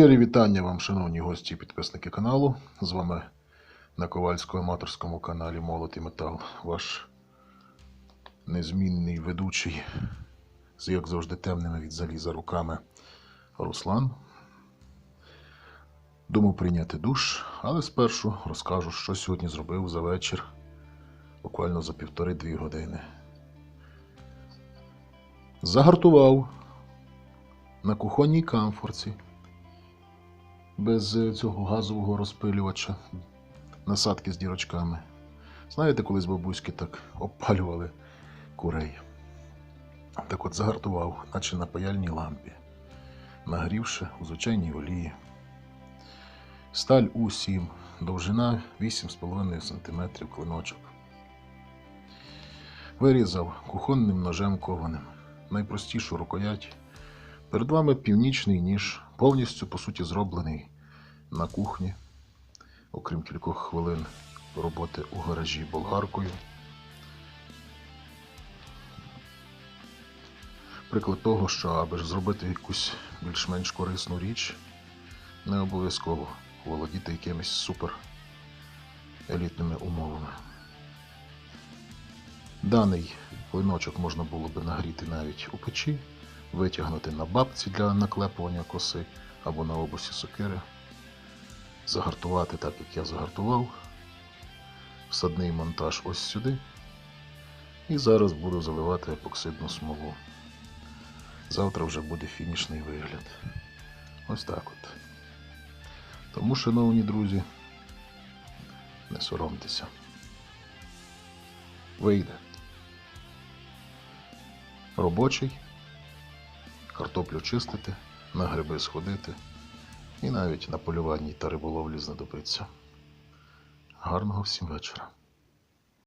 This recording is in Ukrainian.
Щирі вітання вам, шановні гості і підписники каналу. З вами на ковальському аматорському каналі Молот і Метал. Ваш незмінний ведучий з як завжди темними від заліза руками Руслан. Думав прийняти душ, але спершу розкажу, що сьогодні зробив за вечір, буквально за півтори-дві години. Загартував на кухонній камфорці без е, цього газового розпилювача, насадки з дірочками. Знаєте, колись бабуськи так обпалювали курей. Так от загартував, наче на паяльній лампі, нагрівши у звичайній олії. Сталь У7, довжина 8,5 см клиночок. Вирізав кухонним ножем кованим, найпростішу рукоять. Перед вами північний ніж, повністю по суті зроблений на кухні, окрім кількох хвилин роботи у гаражі болгаркою. Приклад того, що аби ж зробити якусь більш-менш корисну річ, не обов'язково володіти якимись супер елітними умовами. Даний клиночок можна було би нагріти навіть у печі, витягнути на бабці для наклепування коси або на обусі сокири, загартувати так, як я загартував, всадний монтаж ось сюди. І зараз буду заливати епоксидну смолу. Завтра вже буде фінішний вигляд. Ось так от. Тому, шановні друзі, не соромтеся. Вийде. Робочий, картоплю чистити, на гриби сходити і навіть на полюванні та риболовлі знадобиться. Гарного всім вечора.